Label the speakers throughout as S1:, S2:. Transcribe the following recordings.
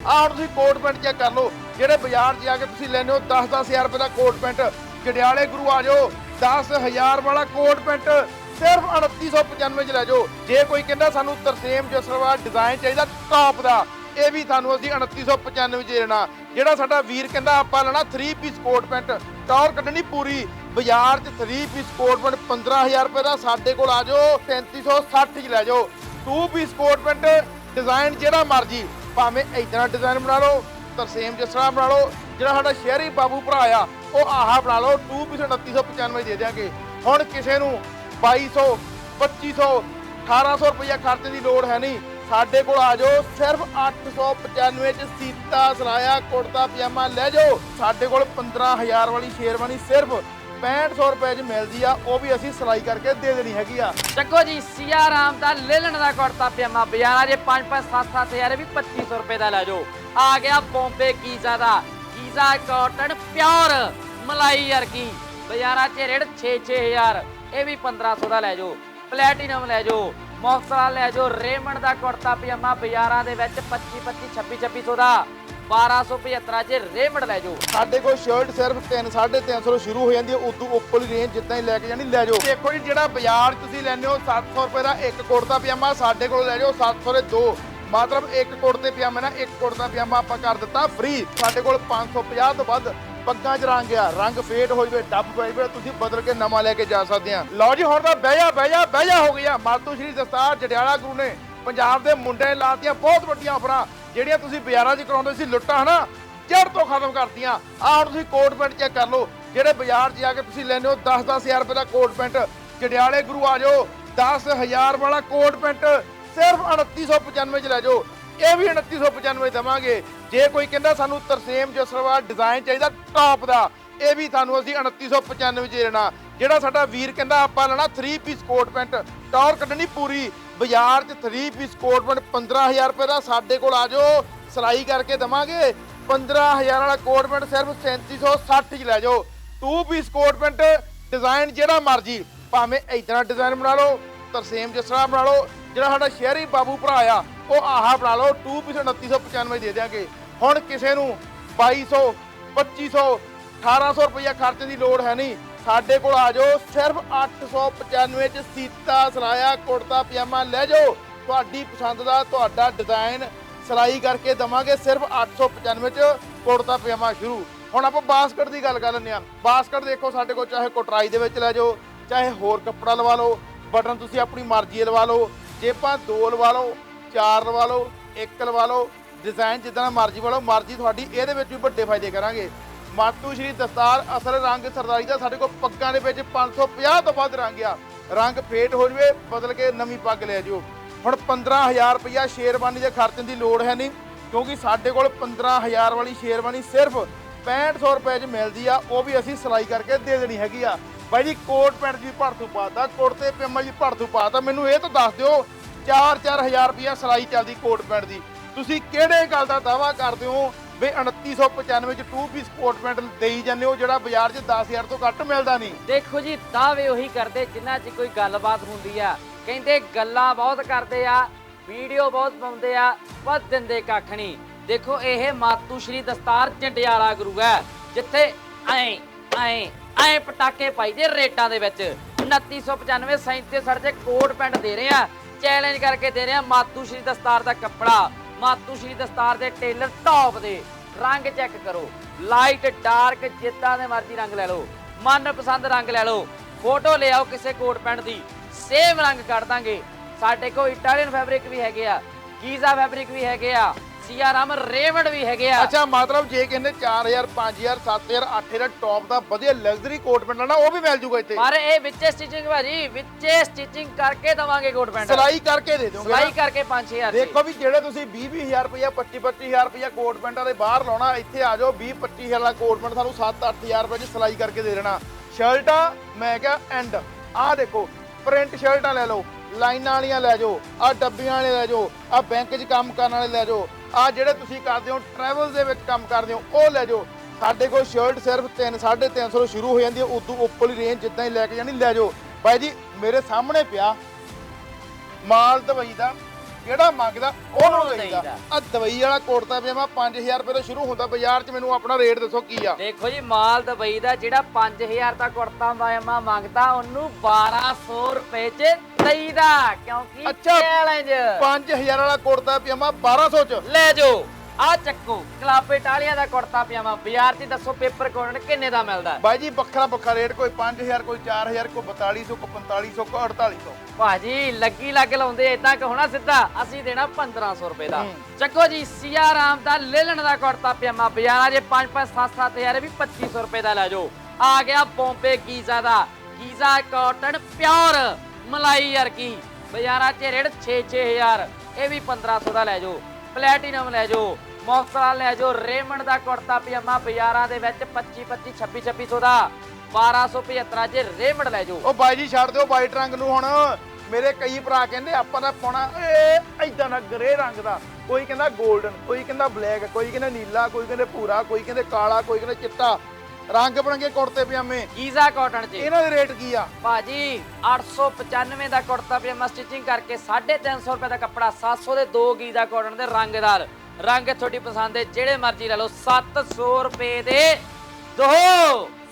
S1: ਆਹ ਹੁਣ ਤੁਸੀਂ ਕੋਟ ਪੈਂਟ ਚੈੱਕ ਕਰ ਲਓ, ਜਿਹੜੇ ਬਾਜ਼ਾਰ 'ਚ ਜਾ ਕੇ ਤੁਸੀਂ ਲੈਂਦੇ ਹੋ 10-10000 ਰੁਪਏ ਦਾ ਕੋਟ ਪੈਂਟ ਜੜਿਆਲੇ ਗੁਰੂ ਆ ਜਾਓ 10000 ਵਾਲਾ ਕੋਟ ਪੈਂਟ, ਸਿਰਫ 3895 ਚ ਲੈ ਜਾਓ। ਜੇ ਕੋਈ ਕਹਿੰਦਾ ਸਾਨੂੰ ਤਰਸੇਮ ਜਸਰਵਾ ਡਿਜ਼ਾਈਨ ਚਾਹੀਦਾ ਟੌਪ ਦਾ, ਇਹ ਵੀ ਤੁਹਾਨੂੰ ਅਸੀਂ 2995 ਚ ਦੇਣਾ। ਜਿਹੜਾ ਸਾਡਾ ਵੀਰ ਕਹਿੰਦਾ ਆਪਾਂ ਲੈਣਾ 3 ਪੀਸ ਕੋਟ ਪੈਂਟ, ਟੌਰ ਕੱਢਣੀ ਪੂਰੀ, ਬਾਜ਼ਾਰ 'ਚ 3 ਪੀਸ ਕੋਟ ਪੈਂਟ 15000 ਰੁਪਏ ਦਾ ਸਾਡੇ ਕੋਲ ਆ ਜਾਓ 3360 ਚ ਲੈ ਜਾਓ। 2 ਪੀਸ ਕੋਟ ਪੈਂਟ ਡਿਜ਼ਾਈਨ ਜਿਹੜਾ ਮਰਜ਼ੀ ਭਾਵੇਂ ਇਦਾਂ ਡਿਜ਼ਾਈਨ ਬਣਾ ਲਓ, ਤਰਸੇਮ ਜਸਰਾ ਬਣਾ ਲਓ, ਜਿਹੜਾ ਸਾਡਾ ਸ਼ਹਿਰੀ ਬਾਬੂ ਭਰਾ ਆ, ਉਹ ਆਹਾ ਬਣਾ ਲਓ 2 ਪੀਸ 2995 ਦੇ ਦਿਆਂਗੇ। ਹੁਣ ਕਿਸੇ ਨੂੰ 2200 2500 1800 ਰੁਪਇਆ ਖਰਚਣ ਦੀ ਲੋੜ ਹੈ ਨਹੀਂ। ਸਾਡੇ ਕੋਲ ਆ ਜਾਓ, ਸਿਰਫ 895 ਚ ਸੀਤਾ, ਸਰਾਇਆ, ਕੁੜਤਾ, ਪਜਾਮਾ ਲੈ ਜਾਓ। ਸਾਡੇ ਕੋਲ 15000 ਵਾਲੀ ਸ਼ੇਰਵਾਨੀ ਸਿਰਫ 6500 ਰੁਪਏ ਚ ਮਿਲਦੀ ਆ, ਉਹ ਵੀ ਅਸੀਂ ਸਿਲਾਈ ਕਰਕੇ ਦੇ ਦੇਣੀ ਹੈਗੀ ਆ।
S2: ਚੱਕੋ ਜੀ, ਸੀਆ ਰਾਮ ਦਾ ਲੇਲਣ ਦਾ ਕੁੜਤਾ ਪਜਾਮਾ ਬਾਜ਼ਾਰਾਂ ਜੇ 5 5 7 7 ਹਜ਼ਾਰ ਵੀ 2500 ਰੁਪਏ ਦਾ ਲੈ ਜਾਓ। ਆ ਗਿਆ ਬੰਬੇ ਗੀਜ਼ਾ ਦਾ। ਗੀਜ਼ਾ ਕਾਟਨ ਪਿਓਰ ਮਲਾਈ ਵਰਗੀ। ਬਾਜ਼ਾਰਾਂ 'ਚ ਰੇਟ 6 6000 ਇਹ ਵੀ 1500 ਦਾ ਲੈ ਜਾਓ। ਪਲੈਟੀਨਮ ਲੈ ਜਾਓ ਮੁਫਤਲਾ ਲੈ ਜਾਓ। ਰੇਮੰਡ ਦਾ ਕੁੜਤਾ ਪਜਾਮਾ ਬਾਜ਼ਾਰਾਂ ਦੇ ਵਿੱਚ 25 25 26 2600 ਦਾ। 1275 ਚ ਰੇਮੰਡ ਲੈ ਜਾਓ।
S1: ਸਾਡੇ ਕੋਲ ਸ਼ਰਟ ਸਿਰਫ 3 350 ਤੋਂ ਸ਼ੁਰੂ ਹੋ ਜਾਂਦੀ ਹੈ। ਉਦੋਂ ਉੱਪਰਲੀ ਰੇਂਜ ਜਿੱਦਾਂ ਹੀ ਲੈ ਕੇ ਜਾਣੀ, ਲੈ ਜਾਓ। ਦੇਖੋ ਜੀ, ਜਿਹੜਾ ਬਾਜ਼ਾਰ ਤੁਸੀਂ ਲੈਂਦੇ ਹੋ 700 ਰੁਪਏ ਦਾ ਇੱਕ ਕੁੜਤਾ ਪਜਾਮਾ, ਸਾਡੇ ਕੋਲ ਲੈ ਜਾਓ 700 ਦੇ ਦੋ। ਮਤਲਬ ਇੱਕ ਕੁੜਤੇ ਪਜਾਮੇ ਨਾਲ ਇੱਕ ਕੁੜਤਾ ਪਜਾਮਾ ਆਪਾਂ ਕਰ ਦਿੱਤਾ ਫ੍ਰੀ ਸਾਡੇ ਕੋਲ 550 ਤੋਂ ਵੱਧ ਪੱਗਾਂ 'ਚ ਰੰਗ ਆ। ਰੰਗ ਫੇਡ ਹੋ ਜਵੇ ਡੱਬ ਪੈ ਜਵੇ ਤੁਸੀਂ ਬਦਲ ਕੇ ਨਵਾਂ ਲੈ ਕੇ ਜਾ ਸਕਦੇ ਆ। ਲਓ ਜੀ, ਹੁਣ ਤਾਂ ਬਹਿ ਜਾ ਬਹਿ ਹੋ ਗਿਆ ਮਾਤੂ ਸ਼੍ਰੀ ਦਸਤਾਰ ਜੜਿਆਲਾ ਗੁਰੂ ਨੇ ਪੰਜਾਬ ਦੇ ਮੁੰਡੇ ਲਾਤੀਆਂ, ਬਹੁਤ ਵੱਡੀਆਂ ਆਫਰਾਂ। ਜਿਹੜੀਆਂ ਤੁਸੀਂ ਬਾਜ਼ਾਰਾਂ 'ਚ ਕਰਾਉਂਦੇ ਸੀ ਲੁੱਟਾਂ, ਹਨਾ? ਜੜ ਤੋਂ ਖਤਮ ਕਰਤੀਆਂ। ਆਹ ਹੁਣ ਤੁਸੀਂ ਕੋਟ ਪੈਂਟ ਚੈੱਕ ਕਰ ਲਓ। ਜਿਹੜੇ ਬਾਜ਼ਾਰ 'ਚ ਜਾ ਕੇ ਤੁਸੀਂ ਲੈਂਦੇ ਹੋ 10-10000 ਰੁਪਏ ਦਾ ਕੋਟ ਪੈਂਟ। ਜੜਿਆਲੇ ਗੁਰੂ ਆ ਜਾਓ 10000 ਵਾਲਾ ਕੋਟ ਪੈਂਟ। ਸਿਰਫ 2995 ਚ ਲੈ ਜਾਓ। ਇਹ ਵੀ 2995 ਦਵਾਂਗੇ। ਜੇ ਕੋਈ ਕਹਿੰਦਾ ਸਾਨੂੰ ਤਰਸੇਮ ਜਸਰਵਾ ਡਿਜ਼ਾਈਨ ਚਾਹੀਦਾ ਟੌਪ ਦਾ। ਇਹ ਵੀ ਤੁਹਾਨੂੰ ਅਸੀਂ 2995 ਚ ਦੇਣਾ। ਜਿਹੜਾ ਸਾਡਾ ਵੀਰ ਕਹਿੰਦਾ ਆਪਾਂ ਲੈਣਾ 3 ਪੀਸ ਕੋਟ ਪੈਂਟ ਟੌਰ ਕੱਢਣੀ ਪੂਰੀ। ਬਾਜ਼ਾਰ 'ਚ 3 ਪੀਸ ਕੋਟ ਪੈਂਟ 15000 ਰੁਪਏ ਦਾ ਸਾਡੇ ਕੋਲ ਆ ਜਾਓ। ਸਿਲਾਈ ਕਰਕੇ ਦਵਾਂਗੇ। 15000 ਵਾਲਾ ਕੋਟ ਪੈਂਟ ਸਿਰਫ 3760 ਚ ਲੈ ਜਾਓ। 2 ਪੀਸ ਕੋਟ ਪੈਂਟ ਡਿਜ਼ਾਈਨ ਜਿਹੜਾ ਮਰਜ਼ੀ। ਭਾਵੇਂ ਇਦਾਂ ਡਿਜ਼ਾਈਨ ਬਣਾ ਲਓ, ਤਰਸੇਮ ਜਸਰਾ ਬਣਾ ਲਓ। ਜਿਹੜਾ ਸਾਡਾ ਸ਼ਹਿਰੀ ਬਾਬੂ ਭਰਾ ਆ, ਉਹ ਆਹ ਬਣਾ ਲਓ। 2 ਪੀਸ 2995 ਦੇ ਦਿਆਂਗੇ। ਹੁਣ ਕਿਸੇ ਨੂੰ 2200 2500 1800 ਰੁਪਇਆ ਖਰਚਣ ਦੀ ਲੋੜ ਹੈ ਨਹੀਂ। ਸਾਡੇ ਕੋਲ ਆ ਜਾਓ। ਸਿਰਫ 895 ਚ ਸੀਤਾ ਸਲਾਇਆ ਕੁੜਤਾ ਪਜਾਮਾ ਲੈ ਜਾਓ। ਤੁਹਾਡੀ ਪਸੰਦ ਦਾ ਤੁਹਾਡਾ ਡਿਜ਼ਾਈਨ ਸਿਲਾਈ ਕਰਕੇ ਦਵਾਂਗੇ। ਸਿਰਫ 895 ਚ ਕੁੜਤਾ ਪਜਾਮਾ ਸ਼ੁਰੂ। ਹੁਣ ਆਪਾਂ ਬਾਸਕਟ ਦੀ ਗੱਲ ਕਰ ਲੈਂਦੇ ਆ ਬਾਸਕਟ ਦੇਖੋ ਸਾਡੇ ਕੋਲ, ਚਾਹੇ ਕੋਟਰਾਈ ਦੇ ਵਿੱਚ ਲੈ ਜਾਓ, ਚਾਹੇ ਹੋਰ ਕੱਪੜਾ ਲਵਾ ਲਓ। ਬਟਨ ਤੁਸੀਂ ਆਪਣੀ ਮਰਜ਼ੀ ਲਵਾ ਲਓ। ਜੇਬਾਂ ਦੋ ਲਵਾ ਲਓ, ਚਾਰ ਲਵਾ ਲਓ, ਇੱਕ ਲਵਾ ਲਓ ਡਿਜ਼ਾਈਨ ਜਿੱਦਾਂ ਦਾ ਮਰਜ਼ੀ ਵਾਲੋ ਮਰਜ਼ੀ ਤੁਹਾਡੀ ਇਹਦੇ ਵਿੱਚ ਵੀ ਵੱਡੇ ਫਾਇਦੇ ਕਰਾਂਗੇ। ਮਾਤੂ ਸ਼੍ਰੀ ਦਸਤਾਰ ਅਸਲ ਰੰਗ ਸਰਦਾਰੀ ਦਾ ਸਾਡੇ ਕੋਲ ਪੱਗਾਂ ਦੇ ਵਿੱਚ 550 ਤੋਂ ਵੱਧ ਰੰਗ ਆ। ਰੰਗ ਫੇਟ ਹੋ ਜਵੇ, ਬਦਲ ਕੇ ਨਵੀਂ ਪੱਗ ਲੈ ਜਿਓ। ਹੁਣ 15000 ਰੁਪਇਆ ਸ਼ੇਰਵਾਨੀ ਦੇ ਖਰਚਣ ਦੀ ਲੋੜ ਹੈ ਨਹੀਂ, ਕਿਉਂਕਿ ਸਾਡੇ ਕੋਲ 15000 ਵਾਲੀ ਸ਼ੇਰਵਾਨੀ ਸਿਰਫ 6500 ਰੁਪਏ 'ਚ ਮਿਲਦੀ ਆ, ਉਹ ਵੀ ਅਸੀਂ ਸਿਲਾਈ ਕਰਕੇ ਦੇ ਦੇਣੀ ਹੈਗੀ ਆ। ਬਾਈ ਜੀ, ਕੋਟ ਪੈਂਟ ਦੀ ਭੜਥੂ ਪਾਤਾ ਕੁੜਤੇ ਪਜਾਮਾ ਦੀ ਭੜਥੂ ਪਾਤਾ, ਮੈਨੂੰ ਇਹ ਤਾਂ ਦੱਸ ਦਿਓ 4-4000 ਰੁਪਇਆ ਸਿਲਾਈ ਚੱਲਦੀ ਕੋਟ ਪੈਂਟ ਦੀ। ਤੁਸੀਂ ਕਿਹੜੇ ਗੱਲ ਦਾ ਦਾਵਾ ਕਰਦੇ ਹੋ? ਵੀ 2995 ਚ 2 ਪੀਸ ਕੋਟ ਪੈਂਟ ਦੇਈ ਜਾਂਦੇ ਹੋ, ਜਿਹੜਾ ਬਾਜ਼ਾਰ 'ਚ 10000 ਤੋਂ ਘੱਟ ਮਿਲਦਾ ਨਹੀਂ।
S2: ਦੇਖੋ ਜੀ ਦਾਅਵੇ ਉਹੀ ਕਰਦੇ ਜਿਨ੍ਹਾਂ 'ਚ ਕੋਈ ਗੱਲਬਾਤ ਹੁੰਦੀ ਆ। ਕਹਿੰਦੇ ਗੱਲਾਂ ਬਹੁਤ ਕਰਦੇ ਆ, ਵੀਡੀਓ ਬਹੁਤ ਪਾਉਂਦੇ ਆ ਪਰ ਦਿੰਦੇ ਕੱਖ ਨਹੀਂ। ਦੇਖੋ, ਇਹ ਮਾਤੂ ਸ਼੍ਰੀ ਦਸਤਾਰ ਜੰਡਿਆਲਾ ਗੁਰੂ ਹੈ, ਜਿੱਥੇ ਐ ਐ ਐ ਪਟਾਕੇ ਪਾਈਦੇ ਰੇਟਾਂ ਦੇ ਵਿੱਚ। 2995 37 ਦੇ ਕੋਟ ਪੈਂਟ ਦੇ ਰਹੇ ਆ ਚੈਲੰਜ ਕਰਕੇ ਦੇ ਰਹੇ ਆ ਮਾਤੂ ਸ਼੍ਰੀ ਦਸਤਾਰ ਦਾ ਕੱਪੜਾ। ਮਾਤੂਸ਼ੀ ਦਸਤਾਰ ਦੇ ਟੇਲਰ ਟੌਪ ਦੇ। ਰੰਗ ਚੈੱਕ ਕਰੋ। ਲਾਈਟ, ਡਾਰਕ, ਜਿੱਦਾਂ ਦੇ ਮਰਜ਼ੀ ਰੰਗ ਲੈ ਲਓ। ਮਨਪਸੰਦ ਰੰਗ ਲੈ ਲਓ। ਫੋਟੋ ਲੈ ਆਓ ਕਿਸੇ ਕੋਟ ਪੈਂਟ ਦੀ। ਸੇਮ ਰੰਗ ਕੱਢ ਦਾਂਗੇ। ਸਾਡੇ ਕੋਲ ਇਟਾਲੀਅਨ ਫੈਬਰਿਕ ਵੀ ਹੈਗੇ ਆ, ਗੀਜ਼ਾ ਫੈਬਰਿਕ ਵੀ ਹੈਗੇ ਆ। ਸੀਆਰਾਮ ਰੇਵਡ ਵੀ ਹੈਗੇ ਆ।
S1: ਅੱਛਾ ਮਤਲਬ ਜੇ ਕਹਿੰਦੇ 4000 5000 7000 8000 ਟੌਪ ਦਾ ਵਧੀਆ ਲਗਜ਼ਰੀ ਕੋਟ ਪੈਂਟ ਲੈਣਾ ਉਹ ਵੀ ਮਿਲ ਜੂਗਾ ਇੱਥੇ।
S2: ਪਰ ਇਹ ਵਿੱਚੇ ਸਟਿਚਿੰਗ ਭਾਜੀ ਵਿੱਚੇ ਸਟਿਚਿੰਗ ਕਰਕੇ ਦਵਾਂਗੇ ਕੋਟ ਪੈਂਟ
S1: ਸਿਲਾਈ ਕਰਕੇ ਦੇ ਦੋਗੇ
S2: ਸਿਲਾਈ ਕਰਕੇ 5000 ਦੀ।
S1: ਦੇਖੋ ਵੀ ਜਿਹੜੇ ਤੁਸੀਂ 20 20000 ਰੁਪਇਆ 25 25000 ਰੁਪਇਆ ਕੋਟ ਪੈਂਟਾਂ ਦੇ ਬਾਹਰ ਲਾਉਣਾ ਇੱਥੇ ਆ ਜਾਓ 20 25000 ਵਾਲਾ ਕੋਟ ਪੈਂਟ ਤੁਹਾਨੂੰ 7-8000 ਰੁਪਏ 'ਚ ਸਿਲਾਈ ਕਰਕੇ ਦੇ ਦੇਣਾ। ਸ਼ਰਟਾਂ ਮੈਂ ਕਿਹਾ ਐਂਡ ਆਹ ਦੇਖੋ ਪ੍ਰਿੰਟ ਸ਼ਰਟਾਂ ਲੈ ਲਓ ਲਾਈਨਾਂ ਵਾਲੀਆਂ ਲੈ ਜਾਓ ਆਹ ਡੱਬੀਆਂ ਵਾਲੇ ਲੈ ਜਾਓ ਆਹ ਬੈਂਕ 'ਚ ਕੰਮ ਕਰਨ ਵਾਲੇ ਲੈ ਜਾਓ ਆਹ ਜਿਹੜੇ ਤੁਸੀਂ ਕਰਦੇ ਹੋ ਟਰੈਵਲ ਦੇ ਵਿੱਚ ਕੰਮ ਕਰਦੇ ਹੋ ਉਹ ਲੈ ਜਾਓ। ਸਾਡੇ ਕੋਲ ਸ਼ਰਟ ਸਿਰਫ 3 350 ਤੋਂ ਸ਼ੁਰੂ ਹੋ ਜਾਂਦੀ ਹੈ ਉਦੋਂ ਉੱਪਰਲੀ ਰੇਂਜ ਜਿੱਦਾਂ ਹੀ ਲੈ ਕੇ ਜਾਣੀ ਲੈ ਜਾਓ। ਬਾਈ ਜੀ ਮੇਰੇ ਸਾਹਮਣੇ ਪਿਆ ਮਾਲ ਦਵਾਈ ਦਾ ਜਿਹੜਾ ਮੰਗਦਾ ਉਹਨੂੰ ਦੇਈਦਾ। ਆ ਦਵਾਈ ਵਾਲਾ ਕੁੜਤਾ ਪਜਾਮਾ 5000 ਰੁਪਏ ਤੋਂ ਸ਼ੁਰੂ ਹੁੰਦਾ ਬਾਜ਼ਾਰ 'ਚ ਮੈਨੂੰ ਆਪਣਾ ਰੇਟ ਦੱਸੋ ਕੀ ਆ।
S2: ਦੇਖੋ ਜੀ ਮਾਲ ਦੁਬਈ ਦਾ ਜਿਹੜਾ 5000 ਦਾ ਕੁੜਤਾ ਪਜਾਮਾ ਮੰਗਦਾ ਉਹਨੂੰ 1200 ਰੁਪਏ 'ਚ ਦੇਈਦਾ ਕਿਉਂਕਿ
S1: ਅੱਛਾ।
S2: ਚੈਲੰਜ
S1: 5000 ਵਾਲਾ ਕੁੜਤਾ ਪਜਾਮਾ 1200 'ਚ।
S2: ਲੈ ਜਾਓ ਆ ਚੱਕੋ ਕਲਾਬ ਇਟਾਲੀਆ ਦਾ ਕੁੜਤਾ ਪਜਾਮਾ ਬਾਜ਼ਾਰ 'ਚ ਦੱਸੋ ਪੇਪਰ ਕੋਡ ਕਿੰਨੇ ਦਾ ਮਿਲਦਾ?
S1: ਬਾਈ ਜੀ ਵੱਖਰਾ ਵੱਖਰਾ ਰੇਟ ਕੋਈ 5000 ਕੋਈ 4000 ਕੋਈ 4200 ਕੋਈ 4500 ਕੋਈ 4800
S2: ਭਾਜੀ ਲੱਗੀ ਲੱਗ ਲਾਉਂਦੇ ਇਦਾਂ ਕਿ ਹੋਣਾ ਸਿੱਧਾ ਅਸੀਂ ਦੇਣਾ 1500 ਰੁਪਏ ਦਾ।
S1: ਹੂੰ।
S2: ਚੱਕੋ ਜੀ ਸਿਆਰਾਮ ਦਾ ਲੇਲਣ ਦਾ ਕੁੜਤਾ ਪਜਾਮਾ ਬਾਜ਼ਾਰਾਂ 'ਚ 5 5 7 7000 ਵੀ 2500 ਰੁਪਏ ਦਾ ਲੈ ਜਾਓ। ਆ ਗਿਆ ਬੰਬੇ ਗੀਜ਼ਾ ਦਾ ਗੀਜ਼ਾ ਕਾਟਨ ਪਿਓਰ। ਮਲਾਈ ਵਰਗੀ ਬਾਜ਼ਾਰਾਂ 'ਚ ਰੇਟ 6 6000 ਇਹ ਵੀ 1500 ਦਾ ਲੈ ਜਾਓ। ਪਲੈਟੀਨਮ ਲੈ ਜਾਓ। ਮੌਕਸਰਾ ਲੈ ਜਾਓ। ਰੇਮੰਡ ਦਾ ਕੁੜਤਾ ਪਜਾਮਾ ਬਾਜ਼ਾਰਾਂ ਦੇ ਵਿੱਚ 25 25 26 2600 ਦਾ। 1275 ਚ ਰੇਮੰਡ ਲੈ ਜਾਓ।
S1: ਉਹ ਬਾਈ ਜੀ, ਛੱਡ ਦਿਓ ਵਾਈਟ ਰੰਗ ਨੂੰ ਹੁਣ। ਮੇਰੇ ਕਈ ਭਰਾ ਕਹਿੰਦੇ, ਆਪਾਂ ਦਾ ਪਾਉਣਾ, ਏ ਐਦਾਂ ਦਾ ਗ੍ਰੇ ਰੰਗ ਦਾ। ਕੋਈ ਕਹਿੰਦਾ 골ਡਨ ਕੋਈ ਕਹਿੰਦਾ ਬਲੈਕ ਕੋਈ ਕਹਿੰਦਾ ਨੀਲਾ, ਕੋਈ ਕਹਿੰਦੇ ਭੂਰਾ, ਕੋਈ ਕਹਿੰਦੇ ਕਾਲਾ, ਕੋਈ ਕਹਿੰਦੇ ਚਿੱਟਾ। ਰੰਗ ਬਰੰਗੇ ਕੁੜਤੇ ਪਜਾਮੇ।
S2: ਗੀਜ਼ਾ ਕਾਟਨ ਚ
S1: ਇਹਨਾਂ ਦੇ ਰੇਟ ਕੀ ਆ?
S2: ਭਾਜੀ 895 ਦਾ ਕੁੜਤਾ ਪਜਾਮਾ ਸਟਿਚਿੰਗ ਕਰਕੇ 350 ਰੁਪਏ ਦਾ ਕੱਪੜਾ 700 ਦੇ ਦੋ ਗੀਜ਼ਾ ਕਾਟਨ ਦੇ ਰੰਗਦਾਰ ਰੰਗ ਤੁਹਾਡੀ ਪਸੰਦ ਦੇ ਜਿਹੜੇ ਮਰਜ਼ੀ ਲੈ ਲਓ 700 ਰੁਪਏ ਦੇ ਦੋ।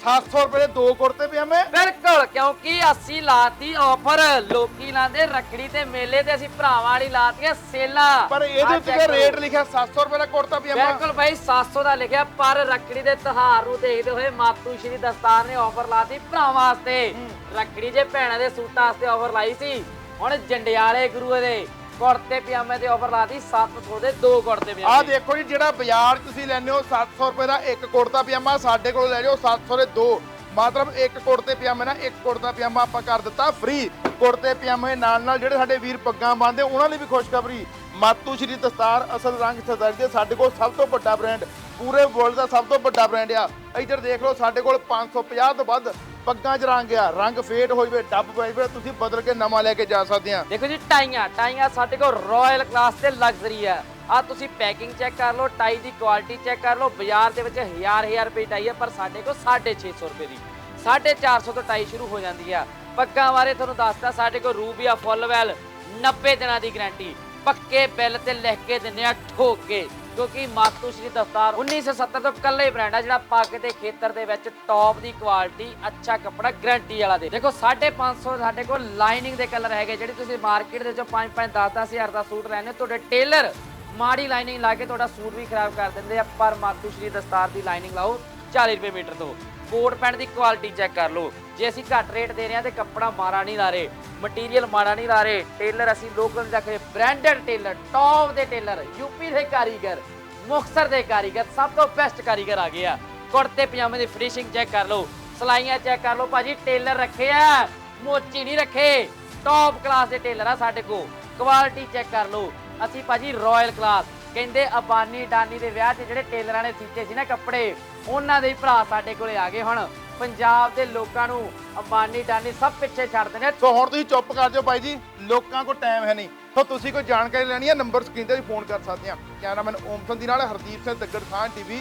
S1: 700 ਰੁਪਏ ਦੇ ਦੋ ਕੁੜਤੇ ਪਜਾਮੇ
S2: ਬਿਲਕੁਲ ਕਿਉਂਕਿ ਅਸੀਂ ਲਾਤੀ ਆਫਰ ਲੋਕੀ ਲਾਉਂਦੇ ਰੱਖੜੀ ਤੇ ਮੇਲੇ ਤੇ ਅਸੀਂ ਭਰਾਵਾਂ ਵਾਲੀ ਲਾਤੀਆਂ ਸੇਲਾਂ।
S1: ਪਰ ਇਹਦੇ
S2: ਆਹ
S1: ਉੱਤੇ
S2: check
S1: ਤਾਂ
S2: ਕਰੋ।
S1: ਰੇਟ ਲਿਖਿਆ 700 ਰੁਪਏ ਦਾ ਕੁੜਤਾ ਪਜਾਮਾ।
S2: ਬਿਲਕੁਲ ਭਾਈ 700 ਦਾ ਲਿਖਿਆ ਪਰ ਰੱਖੜੀ ਦੇ ਤਿਉਹਾਰ ਨੂੰ ਦੇਖਦੇ ਹੋਏ ਮਾਤੂ ਸ਼੍ਰੀ ਦਸਤਾਰ ਨੇ ਆਫਰ ਲਾਤੀ ਭਰਾਵਾਂ ਵਾਸਤੇ। ਰੱਖੜੀ ਜੇ ਭੈਣਾਂ ਦੇ ਸੂਟਾਂ ਵਾਸਤੇ ਆਫਰ ਲਾਈ ਸੀ। ਹੁਣ ਜੰਡਿਆਲੇ ਗੁਰੂ ਦੇ ਕੁੜਤੇ ਪਜਾਮੇ ਤੇ ਆਫਰ ਲਾਤੀ 700 ਦੇ ਦੋ ਕੁੜਤੇ
S1: ਆਹ
S2: ਪਜਾਮੇ।
S1: ਦੇਖੋ ਜੀ, ਜਿਹੜਾ ਬਾਜ਼ਾਰ ਤੁਸੀਂ ਲੈਂਦੇ ਹੋ 700 ਰੁਪਏ ਦਾ ਇੱਕ ਕੁੜਤਾ ਪਜਾਮਾ, ਸਾਡੇ ਕੋਲ ਲੈ ਜਾਓ 700 ਦੇ ਦੋ। ਮਤਲਬ ਇੱਕ ਕੁੜਤੇ ਪਜਾਮੇ ਨਾਲ ਇੱਕ ਕੁੜਤਾ ਪਜਾਮਾ ਆਪਾਂ ਕਰ ਦਿੱਤਾ ਫ੍ਰੀ ਕੁੜਤੇ ਪਜਾਮੇ ਨਾਲ ਨਾਲ ਜਿਹੜੇ ਸਾਡੇ ਵੀਰ ਪੱਗਾਂ ਬੰਨਦੇ, ਉਹਨਾਂ ਲਈ ਵੀ ਖੁਸ਼ਖਬਰੀ। ਮਾਤੂ ਸ਼੍ਰੀ ਦਸਤਾਰ ਅਸਲ ਰੰਗ ਸਰਦਾਰੀ ਦੇ, ਸਾਡੇ ਕੋਲ ਸਭ ਤੋਂ ਵੱਡਾ ਬ੍ਰਾਂਡ ਪੂਰੇ ਵਰਲਡ ਦਾ ਸਭ ਤੋਂ ਵੱਡਾ ਬ੍ਰਾਂਡ ਆ। ਇੱਧਰ ਦੇਖ ਲਓ, ਸਾਡੇ ਕੋਲ 550 ਤੋਂ ਵੱਧ ਪੱਗਾਂ 'ਚ ਰੰਗ ਆ, ਰੰਗ ਫੇਡ ਹੋ ਡੱਬ ਪੈ ਤੁਸੀਂ ਬਦਲ ਕੇ ਨਵਾਂ ਲੈ ਕੇ ਜਾ ਸਕਦੇ ਆ।
S2: ਦੇਖੋ ਜੀ, ਟਾਈਆਂ ਟਾਈਆਂ ਸਾਡੇ ਕੋਲ ਰਾਇਲ ਕਲਾਸ ਤੇ ਲਗਜ਼ਰੀ ਆ। ਆ ਤੁਸੀਂ ਪੈਕਿੰਗ ਚੈੱਕ ਕਰ ਲਓ ਟਾਈ ਦੀ ਕੁਆਲਿਟੀ ਚੈੱਕ ਕਰ ਲਓ, ਬਾਜ਼ਾਰ ਦੇ ਵਿੱਚ ਹਜ਼ਾਰ ਹਜ਼ਾਰ ਰੁਪਏ ਟਾਈ ਆ, ਪਰ ਸਾਡੇ ਕੋਲ 650 ਰੁਪਏ ਦੀ। 450 ਤੋਂ ਟਾਈ ਸ਼ੁਰੂ ਹੋ ਜਾਂਦੀ ਆ। ਪੱਗਾਂ ਬਾਰੇ ਤੁਹਾਨੂੰ ਦੱਸਦਾ, ਸਾਡੇ ਕੋਲ ਰੂਬੀਆ ਫੁੱਲ ਫੁੱਲਵੈਲ 90 ਦਿਨਾਂ ਦੀ ਗਾਰੰਟੀ ਪੱਕੇ ਬਿੱਲ ਤੇ ਲਿਖ ਕੇ ਦਿੰਨੇ ਆ, ਠੋਕ। ਕੇ ਕਿਉਂਕਿ ਮਾਤੂ ਸ਼੍ਰੀ ਦਸਤਾਰ 1970 ਤੋਂ ਕੱਲੇ ਬ੍ਰਾਂਡ ਆ ਜਿਹੜਾ ਪੱਗ ਦੇ ਖੇਤਰ ਦੇ ਵਿੱਚ ਟੌਪ ਦੀ ਕੁਆਲਿਟੀ ਅੱਛਾ ਕੱਪੜਾ ਗਰੰਟੀ ਵਾਲਾ ਦੇ। ਦੇਖੋ 550 ਸਾਡੇ ਕੋਲ ਲਾਈਨਿੰਗ ਦੇ ਕਲਰ ਹੈਗੇ, ਜਿਹੜੇ ਤੁਸੀਂ ਮਾਰਕੀਟ ਦੇ ਵਿੱਚੋਂ 5 5 10 10 ਹਜ਼ਾਰ ਦਾ ਸੂਟ ਲੈਣੇ ਤੁਹਾਡੇ ਟੇਲਰ ਮਾੜੀ ਲਾਈਨਿੰਗ ਲਾ ਕੇ ਤੁਹਾਡਾ ਸੂਟ ਵੀ ਖਰਾਬ ਕਰ ਦਿੰਦੇ ਆ, ਪਰ ਮਾਤੂਸ਼੍ਰੀ ਦਸਤਾਰ ਦੀ ਲਾਈਨਿੰਗ ਲਾਓ 40 ਰੁਪਏ ਮੀਟਰ ਤੋਂ। ਕੋਟ ਪੈਂਟ ਦੀ ਕੁਆਲਿਟੀ ਚੈੱਕ ਕਰ ਲਓ। ਜੇ ਅਸੀਂ ਘੱਟ ਰੇਟ ਦੇ ਰਹੇ ਹਾਂ ਤੇ ਕੱਪੜਾ ਮਾਰਾ ਨਹੀਂ ਲਾ ਰਹੇ ਮਟੀਰੀਅਲ ਮਾੜਾ ਨਹੀਂ ਲਾ ਰਹੇ ਟੇਲਰ, ਅਸੀਂ ਲੋਕਲ ਨਹੀਂ ਰੱਖ ਰਹੇ ਬ੍ਰਾਂਡਡ ਟੇਲਰ ਟੌਪ ਦੇ ਟੇਲਰ ਯੂਪੀ ਦੇ ਕਾਰੀਗਰ, ਮੁਕਤਸਰ ਦੇ ਕਾਰੀਗਰ, ਸਭ ਤੋਂ ਬੈਸਟ ਕਾਰੀਗਰ ਆ ਗਏ ਆ। ਕੁੜਤੇ, ਪਜਾਮੇ ਦੀ ਫਿਨਿਸ਼ਿੰਗ ਚੈੱਕ ਕਰ ਲਓ। ਸਲਾਈਆਂ ਚੈੱਕ ਕਰ ਲਓ। ਭਾਜੀ, ਟੇਲਰ ਰੱਖੇ ਆ, ਮੋਚੀ ਨਹੀਂ ਰੱਖੇ। ਟੌਪ ਕਲਾਸ ਦੇ ਟੇਲਰ ਆ ਸਾਡੇ ਕੋਲ। ਕੁਆਲਿਟੀ ਚੈੱਕ ਕਰ ਲਓ। ਅਸੀਂ ਭਾਜੀ ਰਾਇਲ ਕਲਾਸ ਕਹਿੰਦੇ ਅਬਾਨੀ ਡਾਨੀ ਦੇ ਵਿਆਹ 'ਚ ਜਿਹੜੇ ਟੇਲਰਾਂ ਨੇ ਸੀਤੇ ਸੀ ਨਾ ਕੱਪੜੇ, ਉਹਨਾਂ ਦੇ ਹੀ ਭਰਾ ਸਾਡੇ ਕੋਲੇ ਆ ਗਏ ਹੁਣ। ਪੰਜਾਬ ਦੇ ਲੋਕਾਂ ਨੂੰ ਅੰਬਾਨੀ ਡਾਨੀ ਸਭ ਪਿੱਛੇ ਛੱਡਦੇ ਨੇ
S1: ਸੋ ਹੁਣ ਤੁਸੀਂ ਚੁੱਪ ਕਰ ਜਾਓ ਬਾਈ ਜੀ, ਲੋਕਾਂ ਕੋਲ ਟਾਈਮ ਹੈ ਨਹੀਂ। ਸੋ ਤੁਸੀਂ ਕੋਈ ਜਾਣਕਾਰੀ ਲੈਣੀ ਹੈ ਨੰਬਰ ਸਕਰੀਨ ਤੇ ਵੀ ਫੋਨ ਕਰ ਸਕਦੇ ਆ। ਕੈਮਰਾਮੈਨ ਓਮਸਨ ਦੀ ਨਾਲ ਹਰਦੀਪ ਸਿੰਘ ਦੱਗੜ ਖਾਨ ਟੀਵੀ,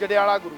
S1: ਜੜਿਆਲਾ ਗੁਰੂ।